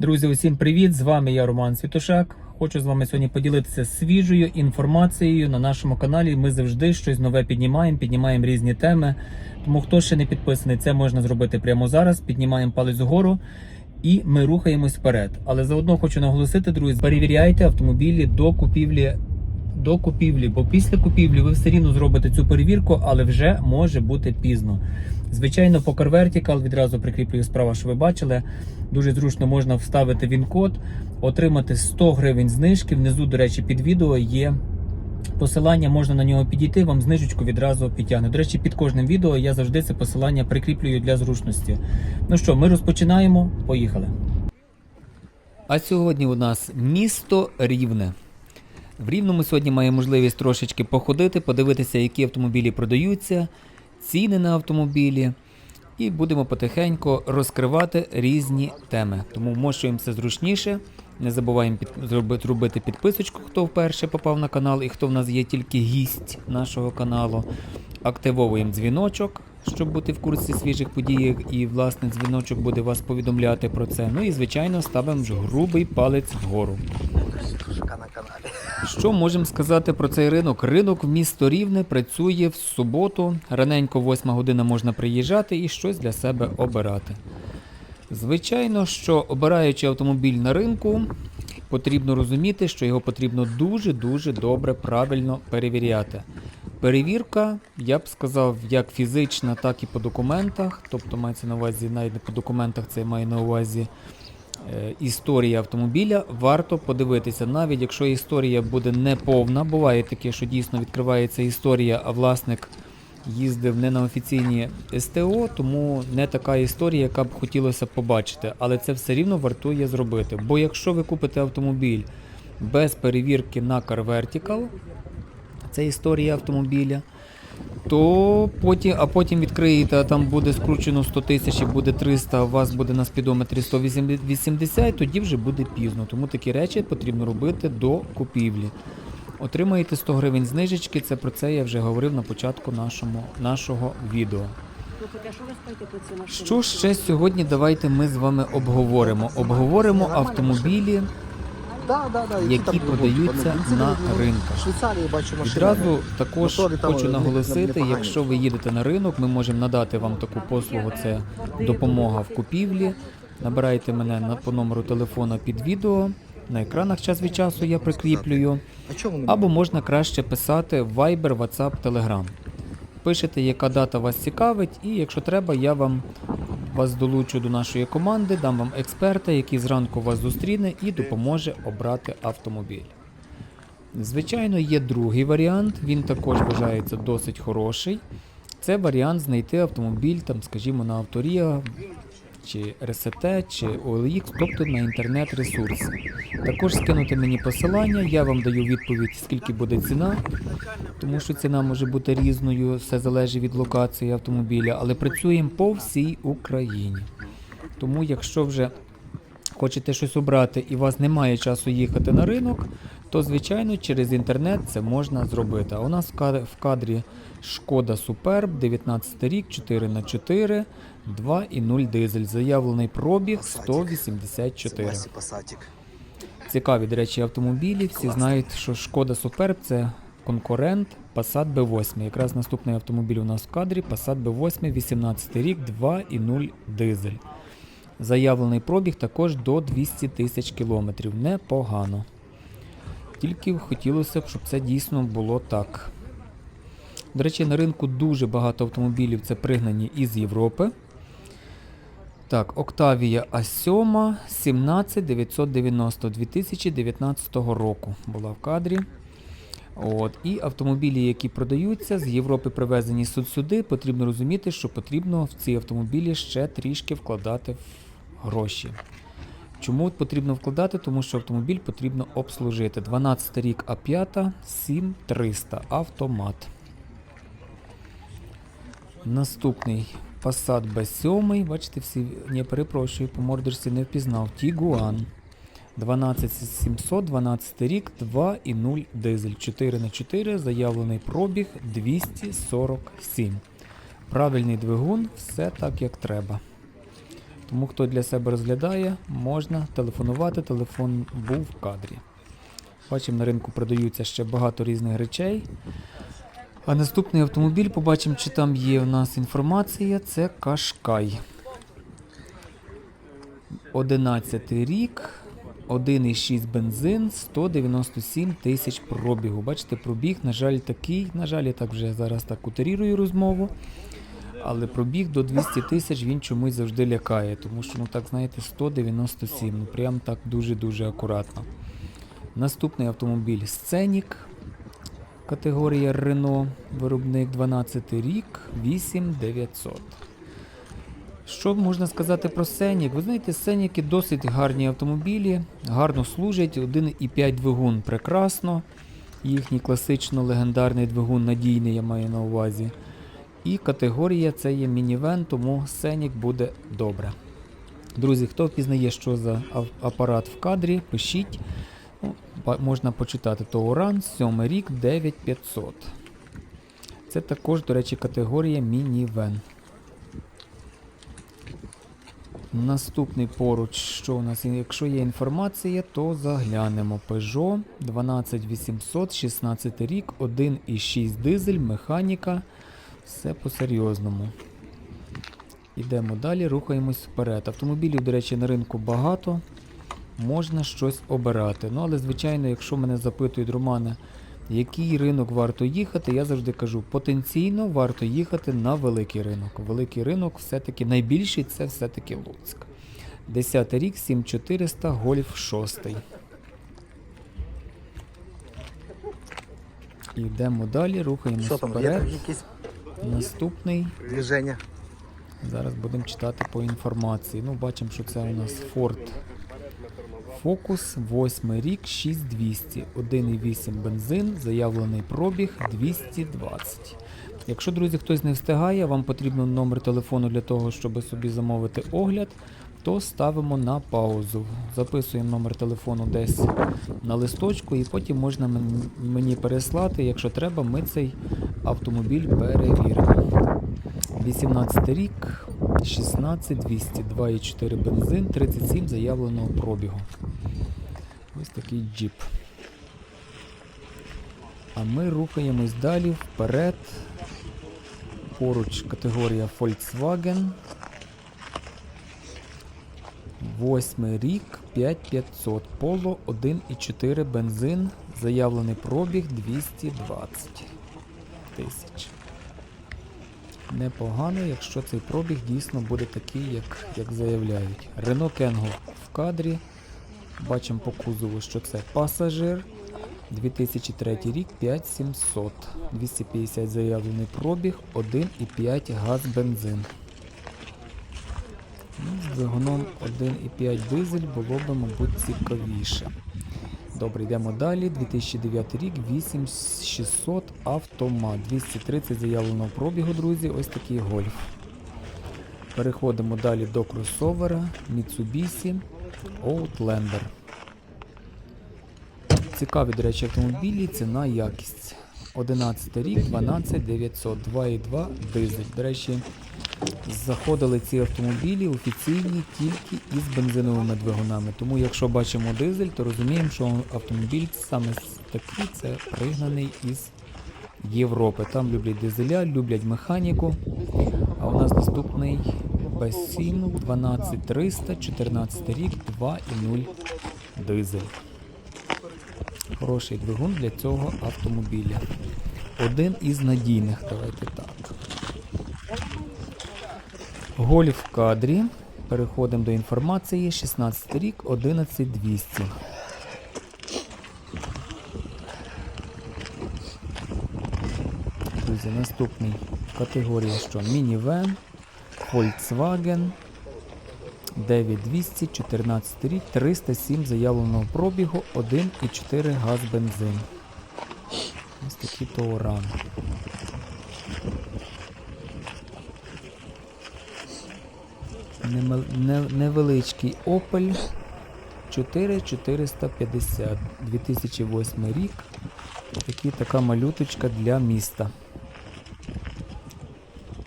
Друзі, усім привіт! З вами я Роман Світошак. Хочу з вами сьогодні поділитися свіжою інформацією на нашому каналі. Ми завжди щось нове піднімаємо, піднімаємо різні теми. Тому хто ще не підписаний, це можна зробити прямо зараз. Піднімаємо палець вгору і ми рухаємось вперед. Але заодно хочу наголосити, друзі, перевіряйте автомобілі до купівлі. До купівлі, бо після купівлі ви все рівно зробите цю перевірку, але вже може бути пізно. Звичайно, Car Vertical відразу прикріплюю справа, що ви бачили. Дуже зручно можна вставити він-код, отримати 100 гривень знижки. Внизу, до речі, під відео є посилання, можна на нього підійти, вам знижечку відразу підтягне. До речі, під кожним відео я завжди це посилання прикріплюю для зручності. Ну що, ми розпочинаємо. Поїхали. А сьогодні у нас місто Рівне. В Рівному сьогодні має можливість трошечки походити, подивитися, які автомобілі продаються, ціни на автомобілі. І будемо потихеньку розкривати різні теми. Тому вмощуємося зручніше. Не забуваємо під, зробити, робити підписочку, хто вперше попав на канал і хто в нас є тільки гість нашого каналу. Активовуємо дзвіночок, щоб бути в курсі свіжих подій, і власне дзвіночок буде вас повідомляти про це. Ну і звичайно ставимо ж грубий палець вгору. Що можемо сказати про цей ринок? Ринок в місто Рівне працює в суботу. Раненько 8 година можна приїжджати і щось для себе обирати. Звичайно, що обираючи автомобіль на ринку, потрібно розуміти, що його потрібно дуже-дуже добре, правильно перевіряти. Перевірка, я б сказав, як фізична, так і по документах. Тобто мається на увазі, навіть не по документах, це я маю на увазі е, історія автомобіля, варто подивитися, навіть якщо історія буде неповна, буває таке, що дійсно відкривається історія, а власник їздив не на офіційні СТО, тому не така історія, яка б хотілося побачити. Але це все рівно вартує зробити. Бо якщо ви купите автомобіль без перевірки на Car Vertical, це історія автомобіля. То потім, а потім відкриєте, а там буде скручено 100 тисяч буде 300, а у вас буде на спідометрі 180, тоді вже буде пізно. Тому такі речі потрібно робити до купівлі. Отримаєте 100 гривень знижечки, це про це я вже говорив на початку нашому, нашого відео. Що ще сьогодні давайте ми з вами обговоримо? Обговоримо автомобілі, Да, да, да, які там продаються на ринках. Бачу. Відразу також хочу е, наголосити, якщо ви їдете на ринок, ми можемо надати вам таку послугу. Це допомога в купівлі. Набирайте мене на по номеру телефона під відео. На екранах час від часу я прикріплюю. Або можна краще писати в Viber, WhatsApp, Telegram. Пишете, яка дата вас цікавить, і якщо треба, я вам вас долучу до нашої команди, дам вам експерта, який зранку вас зустріне і допоможе обрати автомобіль. Звичайно, є другий варіант, він також вважається досить хороший. Це варіант знайти автомобіль, там, скажімо, на Авторія чи РСТ, чи OLX, тобто на інтернет-ресурс. Також скинути мені посилання, я вам даю відповідь, скільки буде ціна, тому що ціна може бути різною, все залежить від локації автомобіля, але працюємо по всій Україні. Тому, якщо вже хочете щось обрати і у вас немає часу їхати на ринок, то звичайно через інтернет це можна зробити. А у нас в кадрі, Шкода Суперб, 19 рік, 4х4, 2,0 дизель. Заявлений пробіг 184. Цікаві, до речі, автомобілі. Всі знають, що Шкода Суперб це конкурент Passat B8. Якраз наступний автомобіль у нас в кадрі Passat B8, 18 рік, 2,0 дизель. Заявлений пробіг також до 200 тисяч кілометрів. Непогано. Тільки хотілося б, щоб це дійсно було так. До речі, на ринку дуже багато автомобілів це пригнані із Європи. Так, Octavia A7 17990 2019 року була в кадрі. От, і автомобілі, які продаються, з Європи привезені сюди, потрібно розуміти, що потрібно в ці автомобілі ще трішки вкладати в гроші. Чому потрібно вкладати? Тому що автомобіль потрібно обслужити. 12 рік А5 7300 автомат. Наступний Passat B7. Бачите, всі, не перепрошую, по мордорці не впізнав. Tiguan. 12700, 12 рік, 2,0 дизель. 4 на 4 заявлений пробіг 247. Правильний двигун, все так як треба. Тому хто для себе розглядає, можна телефонувати. Телефон був в кадрі. Бачимо, на ринку продаються ще багато різних речей. А наступний автомобіль, побачимо, чи там є у нас інформація. Це Кашкай. 11 рік, 1,6 бензин, 197 тисяч пробігу. Бачите, пробіг, на жаль, такий. На жаль, я так вже зараз так утерірую розмову. Але пробіг до 200 тисяч він чомусь завжди лякає, тому що, ну так знаєте, 197. Ну прям так дуже-дуже акуратно. Наступний автомобіль Сценік. Категорія Renault, виробник 12 рік, 8900. Що можна сказати про Сенік? Ви знаєте, Сеніки досить гарні автомобілі, гарно служать. 1,5 двигун прекрасно. Їхній класично легендарний двигун надійний, я маю на увазі. І категорія це є мінівен, тому Сенік буде добре. Друзі, хто впізнає, що за апарат в кадрі, пишіть. Можна почитати Тауран, 7 рік, 9500. Це також, до речі, категорія мінівен. Наступний поруч, що у нас, якщо є інформація, то заглянемо. Peugeot 12800, 16 рік, 1,6 дизель, механіка. Все по-серйозному. Йдемо далі, рухаємось вперед. Автомобілів, до речі, на ринку багато. Можна щось обирати. Ну, але, звичайно, якщо мене запитують, Романе, який ринок варто їхати, я завжди кажу, потенційно варто їхати на великий ринок. Великий ринок все-таки найбільший це все-таки Луцьк. 10 рік, 7400, гольф 6. Йдемо далі, рухаємось Що там, є вперед. там якісь Наступний. движення? Зараз будемо читати по інформації. Ну, бачимо, що це у нас Ford Focus, 8 рік, 6200, 1,8 бензин, заявлений пробіг 220. Якщо, друзі, хтось не встигає, вам потрібен номер телефону для того, щоб собі замовити огляд, то ставимо на паузу. Записуємо номер телефону десь на листочку і потім можна мені переслати. Якщо треба, ми цей автомобіль перевіримо. 18 рік, 16 200, 2,4 бензин, 37 заявленого пробігу. Ось такий джіп. А ми рухаємось далі вперед. Поруч категорія Volkswagen. Восьмий рік, 5500. Поло 1,4 бензин. Заявлений пробіг 220 тисяч. Непогано, якщо цей пробіг дійсно буде такий, як, як заявляють. Renault Kangoo в кадрі. Бачимо по кузову, що це пасажир. 2003 рік 5700. 250 заявлений пробіг, 1,5 газ бензин. Ну, з двигуном 1,5 дизель було б, мабуть, цікавіше. Добре, йдемо далі. 2009 рік, 8600 автомат. 230 заявленого пробігу, друзі. Ось такий гольф. Переходимо далі до кросовера Mitsubishi Outlander. Цікаві, до речі, автомобілі, ціна якість. 11 рік, 12900, 2,2 дизель. До речі, заходили ці автомобілі офіційні тільки із бензиновими двигунами. Тому якщо бачимо дизель, то розуміємо, що автомобіль саме такий це пригнаний із Європи. Там люблять дизеля, люблять механіку. А у нас наступний B7 12300, 14 рік, 2,0 дизель. Хороший двигун для цього автомобіля. Один із надійних, давайте так. Гольф в кадрі. Переходимо до інформації. 16 рік, 11200. Друзі, наступний категорія що? Мінівен, Volkswagen 9200, 14 рік, 307 заявленого пробігу, 1,4 газ бензин. Ось такі Тауран. Немел- не- Невеличкий Opel 4450 2008 рік. Такі, така малюточка для міста.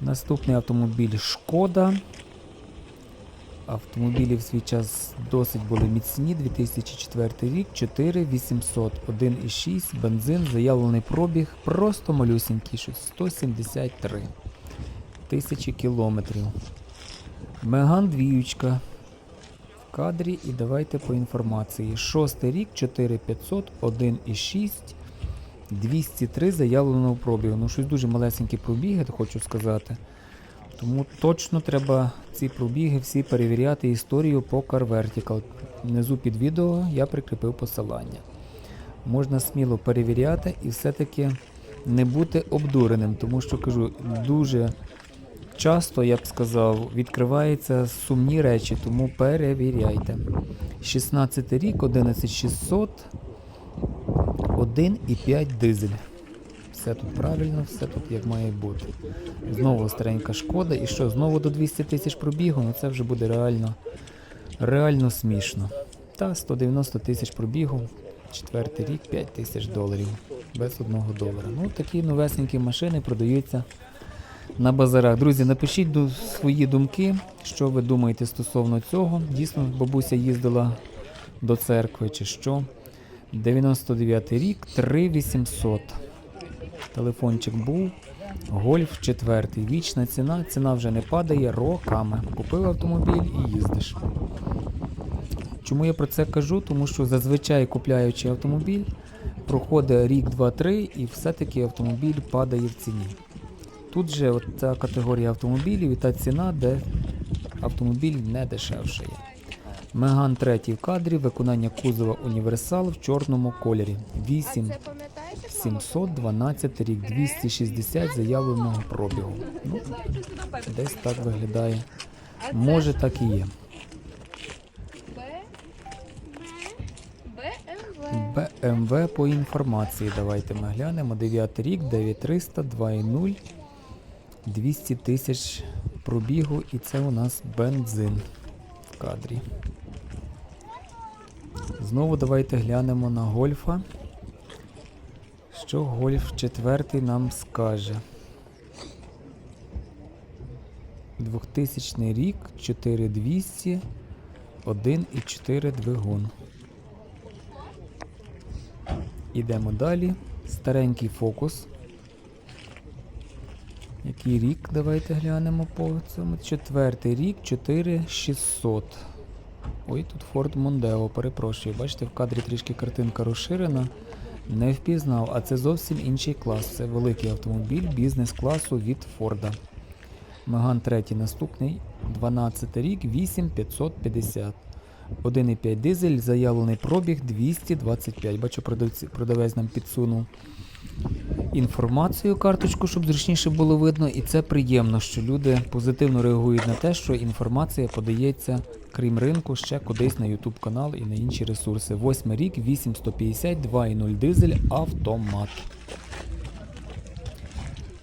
Наступний автомобіль Шкода Автомобілі в свій час досить були міцні. 2004 рік, 4800, 1,6, бензин, заявлений пробіг, просто малюсінький, щось 173 тисячі кілометрів. Меган двіючка в кадрі і давайте по інформації. Шостий рік, 4500, 1,6, 203 заявленого пробігу. Ну, щось дуже малесенькі пробіги, хочу сказати. Тому точно треба ці пробіги всі перевіряти історію по Car Vertical. Внизу під відео я прикріпив посилання. Можна сміло перевіряти і все-таки не бути обдуреним, тому що кажу, дуже часто, я б сказав, відкриваються сумні речі, тому перевіряйте. 16 рік, 11600, 1,5 дизель. Все тут правильно, все тут як має бути. Знову старенька шкода. І що, знову до 200 тисяч пробігу, ну це вже буде реально, реально смішно. Та 190 тисяч пробігу, четвертий рік, 5 тисяч доларів. Без одного долара. Ну, такі новесенькі машини продаються на базарах. Друзі, напишіть свої думки, що ви думаєте стосовно цього. Дійсно, бабуся їздила до церкви чи що. 99 рік, 3800. Телефончик був. Гольф 4. Вічна ціна. Ціна вже не падає роками. Купив автомобіль і їздиш. Чому я про це кажу? Тому що зазвичай купляючи автомобіль, проходить рік, два, три, і все-таки автомобіль падає в ціні. Тут же от ця категорія автомобілів і та ціна, де автомобіль не дешевшає. Меган 3 в кадрі, виконання кузова універсал в чорному кольорі. 8 712 рік, 260 заявленого пробігу. Ну, десь так виглядає. Може так і є. БМВ. BMW по інформації. Давайте ми глянемо. 9 рік, 9300, 2.0, 200 тисяч пробігу, і це у нас бензин в кадрі. Знову давайте глянемо на гольфа. Що гольф 4 нам скаже? 2000 рік, 4200, 1,4 двигун. Ідемо далі. Старенький фокус. Який рік? Давайте глянемо по цьому. Четвертий рік, 4600. Ой, тут Ford Mondeo, перепрошую. Бачите, в кадрі трішки картинка розширена. Не впізнав, а це зовсім інший клас. Це великий автомобіль бізнес-класу від Форда. Меган 3 наступний, 12 рік, 8550. 1,5 дизель, заявлений пробіг 225. Бачу, продавець нам підсунув інформацію, карточку, щоб зручніше було видно. І це приємно, що люди позитивно реагують на те, що інформація подається, крім ринку, ще кудись на YouTube канал і на інші ресурси. Восьмий рік, 8150, 2,0 дизель, автомат.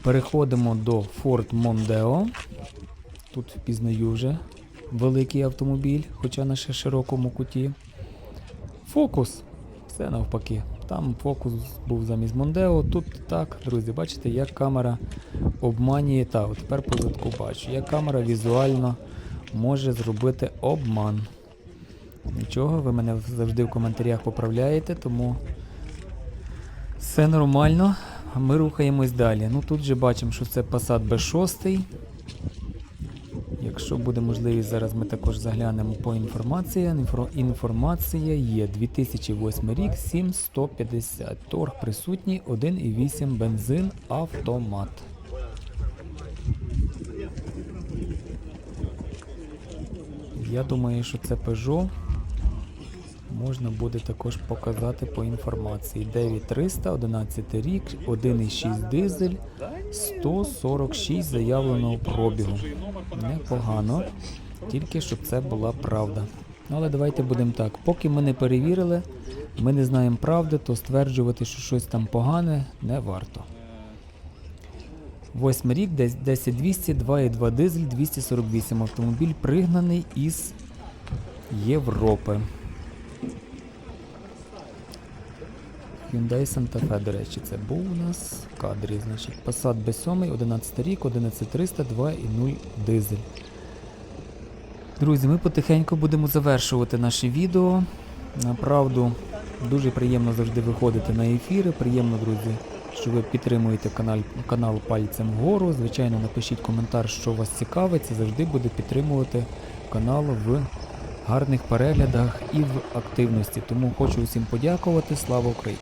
Переходимо до Ford Mondeo. Тут впізнаю вже великий автомобіль, хоча на ще широкому куті. Фокус. Все навпаки. Там фокус був замість Мондео. Тут так, друзі, бачите, як камера обманює. Та, от тепер по бачу, як камера візуально може зробити обман. Нічого, ви мене завжди в коментарях поправляєте, тому все нормально. Ми рухаємось далі. Ну тут же бачимо, що це Passat B6. Якщо буде можливість, зараз ми також заглянемо по інформації. Інформація є 2008 рік, 7150. Торг присутній, 1,8 бензин, автомат. Я думаю, що це Peugeot. Можна буде також показати по інформації. 9300, 11 рік, 1,6 дизель, 146 заявленого пробігу. Непогано, тільки щоб це була правда. Але давайте будемо так. Поки ми не перевірили, ми не знаємо правди, то стверджувати, що щось там погане, не варто. Восьмий рік, десь 10200, 2,2 дизель, 248 автомобіль, пригнаний із Європи. Hyundai Santa Fe, до речі, це був у нас кадрі. Значить, Passat B7, 11 рік, 11300, 2,0 дизель. Друзі, ми потихеньку будемо завершувати наше відео. Направду дуже приємно завжди виходити на ефіри. Приємно, друзі, що ви підтримуєте канал, канал пальцем вгору. Звичайно, напишіть коментар, що вас цікавить. Це завжди буде підтримувати канал в гарних переглядах і в активності. Тому хочу усім подякувати. Слава Україні!